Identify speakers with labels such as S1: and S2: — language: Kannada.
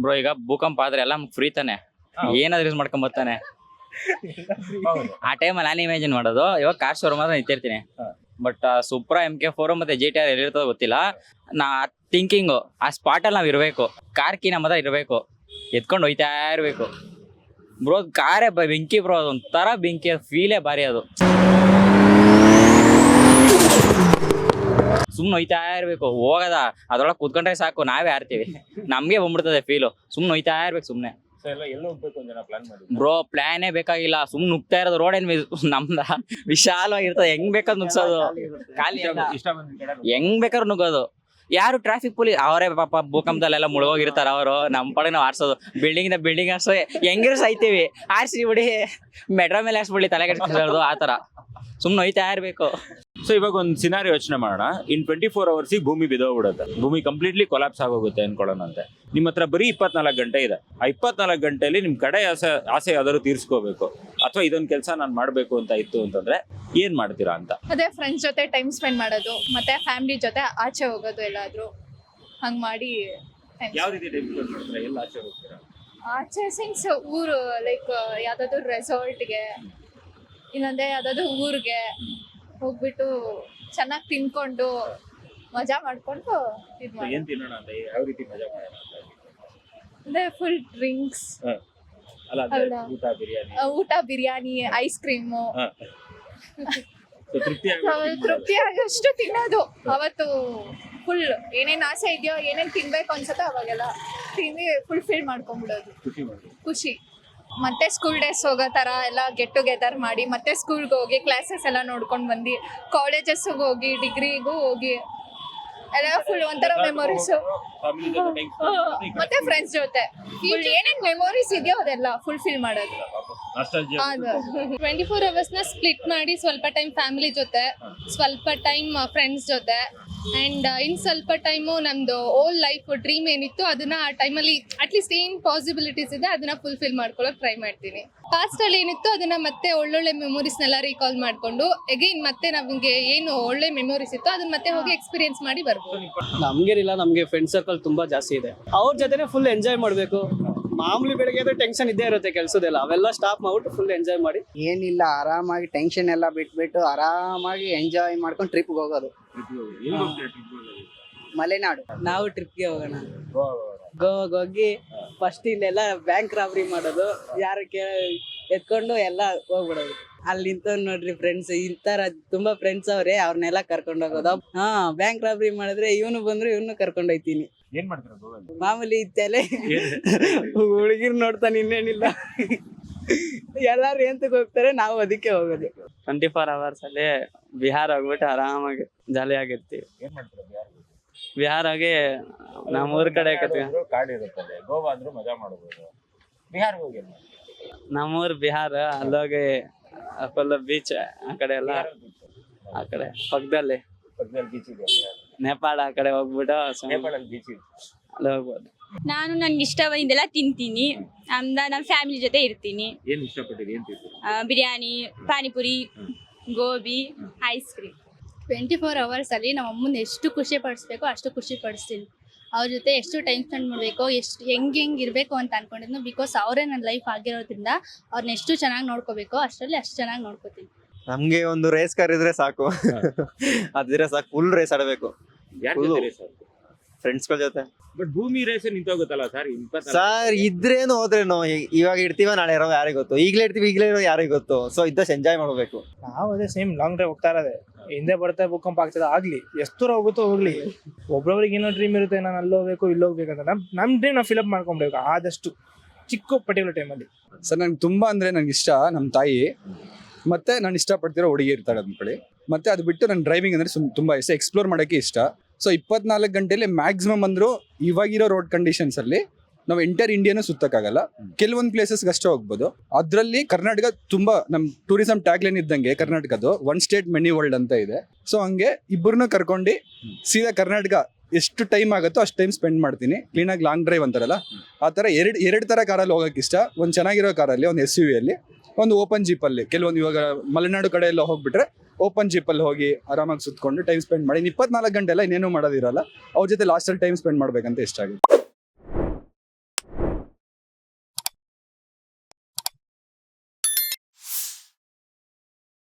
S1: ಬ್ರೋ ಈಗ ಭೂಕಂಪ ಆದ್ರೆ ಎಲ್ಲ ಫ್ರೀ ತಾನೆ. ಏನಾದ್ರು ಯೂಸ್ ಮಾಡ್ಕೊಂಡ್ ಬರ್ತಾನೆ. ಆ ಟೈಮಲ್ಲಿ ನಾನು ಇಮ್ಯಾಜಿನ್ ಮಾಡೋದು ಇವಾಗ ಕಾರ್ ಶೋರೂಮ್ ಮಾತ್ರ ನಿಂತಿರ್ತೀನಿ. But super M K four ಮತ್ತೆ ಜಿ ಟಿ ಆರ್ ಎಲ್ಲಿರ್ತದೋ ಗೊತ್ತಿಲ್ಲ. ನಾ ಥಿಂಕಿಂಗು ಆ ಸ್ಪಾಟ್ ಅಲ್ಲಿ ನಾವು ಇರಬೇಕು. ಕಾರ್ ಕಿ ನಮ್ಮ ಹತ್ರ ಇರಬೇಕು. ಎತ್ಕೊಂಡು ಹೋಯ್ತಾ ಇರಬೇಕು. ಬ್ರೋ ಕಾರೇ ಬ- ಬೆಂಕಿ ಬ್ರೋ ಅದೊಂಥರ ಬೆಂಕಿ ಫೀಲೇ ಭಾರಿ ಅದು. ಸುಮ್ಮನೆ ಹೋಯ್ತಾ ಇರಬೇಕು. ಹೋಗದ. ಅದ್ರೊಳಗೆ ಕುತ್ಕೊಂಡ್ರೆ ಸಾಕು. ನಾವೇ ಆರ್ತೀವಿ ನಮಗೆ ಬಂದ್ಬಿಡ್ತದೆ ಫೀಲು ಸುಮ್ಮನೆ ಹೋಯ್ತಾ ಇರ್ಬೇಕು ಸುಮ್ಮನೆ ಬ್ರೋ ಪ್ಲಾನೇ ಬೇಕಾಗಿಲ್ಲ. ಸುಮ್ಮನೆ ನುಗ್ತಾ ಇರೋದು ರೋಡ್ ಏನ್ ನಮ್ದ? ವಿಶಾಲವಾಗಿರ್ತದೆ. ಹೆಂಗ್ ಬೇಕಾದ್ ನುಗ್ಸೋದು. ಖಾಲಿ ಹೆಂಗ್ ಬೇಕಾದ್ರು ನುಗ್ಗೋದು. ಯಾರು ಟ್ರಾಫಿಕ್ ಪೊಲೀಸ್ ಅವರೇ ಪಾಪ ಭೂಕಂಪದಲ್ಲೆಲ್ಲ ಮುಳುಗೋಗಿರ್ತಾರ ಅವರು. ನಮ್ಮ ಪಡೆ ನಾವು ಆರ್ಸೋದು ಬಿಲ್ಡಿಂಗ್ನ ಬಿಲ್ಡಿಂಗ್ ಆರ್ಸೋ ಹೆಂಗಿರು ಸಾಯ್ತೀವಿ. ಆರ್ಸಿ ಬಿಡಿ. ಮೆಟ್ರೋ ಮೇಲೆ ಹಾಕ್ಸ್ಬಿಡಿ. ತಲೆ ಕೆಡ್ಸ್ಕೊಳ್ಳೋದು ಆ ಸುಮ್ನೆ ಹೋಯ್ತಾ ಇರ್ಬೇಕು.
S2: ಸೊ ಇವಾಗ ಒಂದು ಸಿನಾರಿ ಯೋಚನೆ ಮಾಡೋಣ. ಇನ್ ಟ್ವೆಂಟಿ ಫೋರ್ ಅವರ್ಸಿಗೆ ಭೂಮಿ ಬಿದೋಗ್ಬಿಡುತ್ತೆ ಭೂಮಿ ಕಂಪ್ಲೀಟ್ಲಿ ಕೊಲಾಪ್ಸ್ ಆಗೋಗುತ್ತೆ ಅನ್ಕೊಳ್ಳೋಣಂತೆ. ನಿಮ್ಮ ಹತ್ರ ಬರೀ ಇಪ್ಪತ್ನಾಲ್ಕು ಗಂಟೆ ಇದೆ. ಆ ಇಪ್ಪತ್ನಾಲ್ಕು ಗಂಟೆಯಲ್ಲಿ ನಿಮ್ ಕಡೆ ಆಸೆ ಆಸೆ ಯಾವ್ದಾದ್ರು ತೀರ್ಸ್ಕೋಬೇಕು. ಅಥವಾ ಇದೊಂದು ಕೆಲಸ ನಾನು ಮಾಡಬೇಕು ಅಂತ ಇತ್ತು ಅಂತಂದ್ರೆ ಏನ್ ಮಾಡ್ತೀರಾ ಅಂತ?
S3: ಅದೇ ಫ್ರೆಂಡ್ಸ್ ಜೊತೆ ಟೈಮ್ ಸ್ಪೆಂಡ್ ಮಾಡೋದು ಮತ್ತೆ ಫ್ಯಾಮಿಲಿ ಜೊತೆ ಆಚೆ ಹೋಗೋದು ಎಲ್ಲಾದ್ರೂ. ಹಂಗ್ ಮಾಡಿ time
S2: ಯಾವ ರೀತಿ ಟೈಮ್ ಸ್ಪೆಂಡ್ ಮಾಡ್ತೀರಾ? ಎಲ್ಲ ಆಚೆ ಹೋಗ್ತೀರಾ?
S3: ಆಚೆ ಸಿನ್ಸ್ ಊರು ಲೈಕ್ ಯಾವ್ದಾದ್ರು ರೆಸಾರ್ಟ್ಗೆ ಇನ್ನೊಂದೇ ಯಾವ್ದಾದ್ರು ಊರಿಗೆ. ಹೋಗ್ಬಿಟ್ಟು ಚೆನ್ನಾಗಿ ತಿನ್ಕೊಂಡು ಮಜಾ ಮಾಡ್ಕೊಂಡು ಇದ್ ಮಾಡಿ
S2: ಏನ್ ತಿನ್ನೋಣ ಅಂತ? ಯಾವ ರೀತಿ ಮಜಾ ಮಾಡೋಣ ಅಂತ?
S3: ಅಂದ್ರೆ ಫುಲ್ ಡ್ರಿಂಕ್ಸ್
S2: ಅಲ್ಲ. ಊಟ ಬಿರಿಯಾನಿ.
S3: ಊಟ ಬಿರಿಯಾನಿ ಐಸ್ ಕ್ರೀಮು
S2: ತೃಪ್ತಿ ಆಗಷ್ಟು
S3: ತಿನ್ನೋದು. ಅವತ್ತು ಫುಲ್ ಏನೇನ್ ಆಸೆ ಇದೆಯೋ ಏನೇನ್ ತಿನ್ಬೇಕು ಅನ್ಸುತ್ತೋ ಅವಾಗೆಲ್ಲ ತಿಂದು ಫುಲ್ಫಿಲ್ ಮಾಡ್ಕೊಂಡ್ಬಿಡೋದು.
S2: ಖುಷಿ ಮಾಡಿ
S3: ಖುಷಿ. ಮತ್ತೆ ಸ್ಕೂಲ್ ಡೇಸ್ ಹೋಗೋ ತರ ಎಲ್ಲ ಗೆಟ್ ಟುಗೆದರ್ ಮಾಡಿ ಮತ್ತೆ ಸ್ಕೂಲ್ಗೆ ಹೋಗಿ ಕ್ಲಾಸಸ್ ಎಲ್ಲ ನೋಡ್ಕೊಂಡು ಬಂದು ಕಾಲೇಜಸ್ಗೆ ಹೋಗಿ ಡಿಗ್ರಿಗೂ ಹೋಗಿ. ಎಲ್ಲ ಫುಲ್ ಒಂಥರ ಮೆಮೊರೀಸ್
S2: ಫ್ಯಾಮಿಲಿ ಜೊತೆ ಟೈಮ್
S3: ಮತ್ತೆ ಫ್ರೆಂಡ್ಸ್ ಜೊತೆ. ಫುಲ್ ಏನೇನ್ ಮೆಮೊರೀಸ್ ಇದೆಯೋ ಅದೆಲ್ಲ ಫುಲ್ಫಿಲ್ ಮಾಡೋದು.
S2: ನಾಸ್ಟಾಲಜಿಯಾ
S4: ಟ್ವೆಂಟಿ ಫೋರ್ ಅವರ್ಸ್ನ ಸ್ಪ್ಲಿಟ್ ಮಾಡಿ ಸ್ವಲ್ಪ ಟೈಮ್ ಫ್ಯಾಮಿಲಿ ಜೊತೆ ಸ್ವಲ್ಪ ಟೈಮ್ ಫ್ರೆಂಡ್ಸ್ ಜೊತೆ. ಅಂಡ್ ಇನ್ ಸ್ವಲ್ಪ ಟೈಮು ನಮ್ದು ಓಲ್ ಲೈಫ್ ಡ್ರೀಮ್ ಏನಿತ್ತು ಅದನ್ನ ಆ ಟೈಮಲ್ಲಿ ಅಟ್ಲೀಸ್ಟ್ ಏನ್ ಪಾಸಿಬಿಲಿಟೀಸ್ ಇದೆ ಅದನ್ನ ಫುಲ್ಫಿಲ್ ಮಾಡ್ಕೊಳ್ಳೋಕೆ ಟ್ರೈ ಮಾಡ್ತೀನಿ. ಪಾಸ್ಟ್ ಅಲ್ಲಿ ಏನಿತ್ತು ಅದನ್ನ ಮತ್ತೆ ಒಳ್ಳೊಳ್ಳೆ ಮೆಮೊರೀಸ್ ನೆಲ್ಲ ರೀಕಾಲ್ ಮಾಡ್ಕೊಂಡು ಎಗೈನ್ ಮತ್ತೆ ನಮಗೆ ಏನು ಒಳ್ಳೆ ಮೆಮೊರೀಸ್ ಇತ್ತು ಅದನ್ನ ಮತ್ತೆ ಹೋಗಿ ಎಕ್ಸ್ಪೀರಿಯನ್ಸ್ ಮಾಡಿ ಬರ್ಬೋದು.
S5: ನಮ್ಗೇನಿಲ್ಲ ನಮ್ಗೆ ಫ್ರೆಂಡ್ ಸರ್ಕಲ್ ತುಂಬಾ ಜಾಸ್ತಿ ಇದೆ. ಅವ್ರ ಜೊತೆನೆ ಫುಲ್ ಎಂಜಾಯ್ ಮಾಡ್ಬೇಕು. ಮಾಮೂಲಿ ಬೆಳಗ್ಗೆ ಎದ್ದು ಟೆನ್ಷನ್ ಇದ್ದೇ ಇರುತ್ತೆ ಕೆಲಸದೆಲ್ಲ. ಅವೆಲ್ಲ ಸ್ಟಾಪ್ ಮಾಡ್ಬಿಟ್ಟು ಫುಲ್ ಎಂಜಾಯ್ ಮಾಡಿ.
S6: ಏನಿಲ್ಲ ಆರಾಮಾಗಿ ಟೆನ್ಷನ್ ಎಲ್ಲ ಬಿಟ್ಬಿಟ್ಟು ಆರಾಮಾಗಿ ಎಂಜಾಯ್ ಮಾಡ್ಕೊಂಡು ಟ್ರಿಪ್ ಹೋಗೋದು. ಮಲೆನಾಡು.
S5: ನಾವು ಟ್ರಿಪ್ಗೆ ಹೋಗೋಣ. ಗೋವಾಗ ಹೋಗಿ ಫಸ್ಟ್ ಇಲ್ಲೆಲ್ಲ ಬ್ಯಾಂಕ್ ರಾಬರಿ ಮಾಡೋದು. ಯಾರು ಕೇ ಎತ್ಕೊಂಡು ಎಲ್ಲ ಹೋಗ್ಬಿಡೋದು. ಅಲ್ಲಿ ನಿಂತ ನೋಡ್ರಿ ಫ್ರೆಂಡ್ಸ್ ಇಂತರ ತುಂಬಾ ಫ್ರೆಂಡ್ಸ್ ಅವ್ರೆ ಅವ್ರನ್ನೆಲ್ಲ ಕರ್ಕೊಂಡು ಹೋಗೋದು. ಹಾ ಬ್ಯಾಂಕ್ ರಾಬರಿ ಮಾಡಿದ್ರೆ ಇವನು ಬಂದ್ರು ಇವನು ಕರ್ಕೊಂಡು ಹೋಯ್ತೀನಿ.
S2: ಏನ್ ಮಾಡ್ತೀರಾ ಗೋವಾದಲ್ಲಿ
S5: ಮಾಮೂಲಿ ಇತ್ತಲೆ ಹುಡುಗಿರ್ ನೋಡ್ತಾನೆ ಇನ್ನೇನಿಲ್ಲ. ಎಲ್ಲಾರು ಎಂತಕ್ಕೆ ಹೋಗ್ತಾರೆ ನಾವು ಅದಕ್ಕೆ ಹೋಗೋದು. ಟ್ವೆಂಟಿ ಫೋರ್ ಅವರ್ಸ್ ಅಲ್ಲಿ ಬಿಹಾರ ಹೋಗ್ಬಿಟ್ಟು ಆರಾಮಾಗಿ ಜಾಲಿ ಆಗಿರ್ತೀವಿ.
S2: ಏನ್ ಮಾಡ್ತೀರಾ ಬಿಹಾರ್ಗೆ?
S5: ಬಿಹಾರ ಹೋಗಿ ನಮ್ಮ ಊರ್ ಕಡೆ ಕತ್ಕ
S2: ಕಾಡು ಇರುತ್ತದೆ ಗೋವಾ ಅಂದ್ರೂ ಮಜಾ ಮಾಡಬಹುದು ಬಿಹಾರ್ಗೆ ಹೋಗಿ ಮಾಡ್ತೀರಾ?
S5: ನಮ್ಮೂರ್ ಬಿಹಾರ ಅಲ್ಲೋಗಿ ಫುಲ್ ಬೀಚ್ ಆ ಕಡೆ ಎಲ್ಲ. ಆ ಕಡೆ ಪಕ್ಕದಲ್ಲಿ
S2: ಪಕ್ಕದಲ್ಲಿ ಬೀಚ್ ಇದೆ
S5: ನೇಪಾಳ ಆ ಕಡೆ ಹೋಗ್ಬಿಟ್ಟು ಸುಮ್ನೆ
S2: ನೇಪಾಳಲ್ಲಿ ಬೀಚ್
S5: ಅಲ್ಲಿ ಹೋಗ್ಬೋದು.
S7: ನಾನು ನನ್ಗೆ ಇಷ್ಟ ಬಂದಿದ್ದೆಲ್ಲ ತಿಂತೀನಿ. ಅಂದ ನನ್ನ ಫ್ಯಾಮಿಲಿ ಜೊತೆ ಇರ್ತೀನಿ.
S2: ಏನ್ ಇಷ್ಟಪಟ್ಟಿರಿ ಏನ್ ತಿಂತೀರಿ?
S7: ಆ, biryani panipuri gobi ice cream
S8: twenty four hours ಅಲ್ಲಿ ನಮ್ಮ ಅಮ್ಮನ ಎಷ್ಟು ಖುಷಿ ಪಡಿಸ್ಬೇಕು ಅಷ್ಟು ಖುಷಿ ಪಡಿಸ್ತೀನಿ. ಅವ್ರ ಜೊತೆ ಎಷ್ಟು ಟೈಮ್ ಸ್ಪೆಂಡ್ ಮಾಡಬೇಕು ಎಷ್ಟು ಹೆಂಗ್ ಹೆಂಗ್ ಇರಬೇಕು ಅಂತ ಅನ್ಕೊಂಡಿದ್ನು. ಬಿಕಾಸ್ ಅವರೇ ನನ್ನ ಲೈಫ್ ಆಗಿರೋದ್ರಿಂದ ಅವ್ರನ್ನ ಎಷ್ಟು ಚೆನ್ನಾಗಿ ನೋಡ್ಕೋಬೇಕು ಅಷ್ಟರಲ್ಲಿ ಅಷ್ಟು ಚೆನ್ನಾಗಿ ನೋಡ್ಕೋತೀನಿ.
S9: ನಮ್ಗೆ ಒಂದು ರೇಸ್ ಕಾರ್ ಇದ್ರೆ ಸಾಕು. ಅದಿದ್ರೆ ಸಾಕು. ಫುಲ್ ರೇಸ್ ಆಡಬೇಕು.
S2: ಯಾರ
S9: Full.
S2: ಜೊತೆ ಸರ್
S9: ಫ್ರೆಂಡ್ಸ್ಗಳ ಜೊತೆ.
S2: ಬಟ್ ಭೂಮಿ ರೇಸ್ ನಿಂತೋಗುತ್ತಲ್ಲ ಸರ್
S9: ಸರ್ ಇದ್ರೇನು ಹೋದ್ರೇನು? ಇ- ಇವಾಗ ಇಡ್ತೀವ ನಾಳೆ ಇರೋ ಯಾರಿಗ್ ಗೊತ್ತು? ಈಗಲೇ ಇರ್ತೀವಿ ಈಗಲೇ ಇರೋ ಯಾರಿಗ್ ಗೊತ್ತು? ಸೊ ಇದ್ದಷ್ಟು ಎಂಜಾಯ್ ಮಾಡಬೇಕು.
S10: ನಾವು ಅದೇ ಸೇಮ್ ಲಾಂಗ್ ಡ್ರೈವ್ ಹೋಗ್ತಾ ಇರೋದೇ. ಹಿಂದೆ ಬರ್ತಾ ಭೂಕಂಪ ಆಗ್ತದೆ ಆಗ್ಲಿ. ಎಷ್ಟು ದೂರ ಹೋಗುತ್ತೋ ಹೋಗ್ಲಿ. ಒಬ್ರೊಬ್ರಿಗೆ ಏನೋ ಡ್ರೀಮ್ ಇರುತ್ತೆ ನಾನು ಅಲ್ಲಿ ಹೋಗ್ಬೇಕು ಇಲ್ಲಿ ಹೋಗ್ಬೇಕು ಅಂತ. ನಮ್ ನಮ್ ಡ್ರೀಮ್ ನಾವು ಫಿಲಪ್ ಮಾಡ್ಕೊಬೇಕು ಆದಷ್ಟು ಚಿಕ್ಕ ಪರ್ಟಿಕ್ಯುಲರ್ ಟೈಮಲ್ಲಿ
S11: ಸರ್ ನಂಗೆ ತುಂಬಾ ಅಂದ್ರೆ ನಂಗೆ ಇಷ್ಟ ನಮ್ಮ ತಾಯಿ. ಮತ್ತೆ ನಾನು ಇಷ್ಟಪಡ್ತಿರೋ ಹುಡುಗಿ ಇರ್ತಾಳೆ ಅಂದ್ಕೊಳ್ಳಿ ಮತ್ತೆ ಅದು ಬಿಟ್ಟು ನನ್ನ ಡ್ರೈವಿಂಗ್ ಅಂದ್ರೆ ಸುಮ್- ತುಂಬಾ ಇಷ್ಟ ಎಕ್ಸ್ಪ್ಲೋರ್ ಮಾಡೋಕೆ ಇಷ್ಟ. ಸೊ ಇಪ್ಪತ್ನಾಲ್ಕು ಗಂಟೆಲಿ ಮ್ಯಾಕ್ಸಿಮಮ್ ಅಂದ್ರು ಇವಾಗಿರೋ ರೋಡ್ ಕಂಡೀಷನ್ಸ್ ಅಲ್ಲಿ ನಾವು ಎಂಟರ್ ಇಂಡಿಯಾನು ಸುತ್ತಕ್ಕಾಗಲ್ಲ. ಕೆಲವೊಂದು ಪ್ಲೇಸಸ್ಗೆ ಅಷ್ಟೇ ಹೋಗ್ಬೋದು. ಅದರಲ್ಲಿ ಕರ್ನಾಟಕ ತುಂಬಾ ನಮ್ಮ ಟೂರಿಸಂ ಟ್ಯಾಗ್ಲೈನ್ ಇದ್ದಂಗೆ ಕರ್ನಾಟಕದ್ದು ಒನ್ ಸ್ಟೇಟ್ ಮೆನಿ ವರ್ಲ್ಡ್ ಅಂತ ಇದೆ. ಸೊ ಹಂಗೆ ಇಬ್ಬರನ್ನ ಕರ್ಕೊಂಡು ಸೀದಾ ಕರ್ನಾಟಕ ಎಷ್ಟು ಟೈಮ್ ಆಗುತ್ತೋ ಅಷ್ಟು ಟೈಮ್ ಸ್ಪೆಂಡ್ ಮಾಡ್ತೀನಿ. ಕ್ಲೀನಾಗಿ ಲಾಂಗ್ ಡ್ರೈವ್ ಅಂತಾರಲ್ಲ ಆ ಥರ ಎರಡು ಎರಡು ಥರ ಕಾರಲ್ಲಿ ಹೋಗೋಕೆ ಇಷ್ಟ. ಒಂದು ಚೆನ್ನಾಗಿರೋ ಕಾರಲ್ಲಿ ಒಂದು ಎಸ್ ಯು ವಿಯಲ್ಲಿ ಒಂದು ಓಪನ್ ಜೀಪಲ್ಲಿ ಕೆಲವೊಂದು ಇವಾಗ ಮಲೆನಾಡು ಕಡೆ ಎಲ್ಲ ಹೋಗ್ಬಿಟ್ರೆ ಓಪನ್ ಜೀಪಲ್ಲಿ ಹೋಗಿ ಆರಾಮಾಗಿ ಸುತ್ಕೊಂಡು ಟೈಮ್ ಸ್ಪೆಂಡ್ ಮಾಡಿ ಇಪ್ಪತ್ನಾಲ್ಕು ಗಂಟೆ ಎಲ್ಲ ಇನ್ನೇನು ಮಾಡೋದಿರಲ್ಲ. ಅವ್ರ ಜೊತೆ ಲಾಸ್ಟಲ್ಲಿ ಟೈಮ್ ಸ್ಪೆಂಡ್ ಮಾಡ್ಬೇಕಂತ ಇಷ್ಟ ಆಗುತ್ತೆ.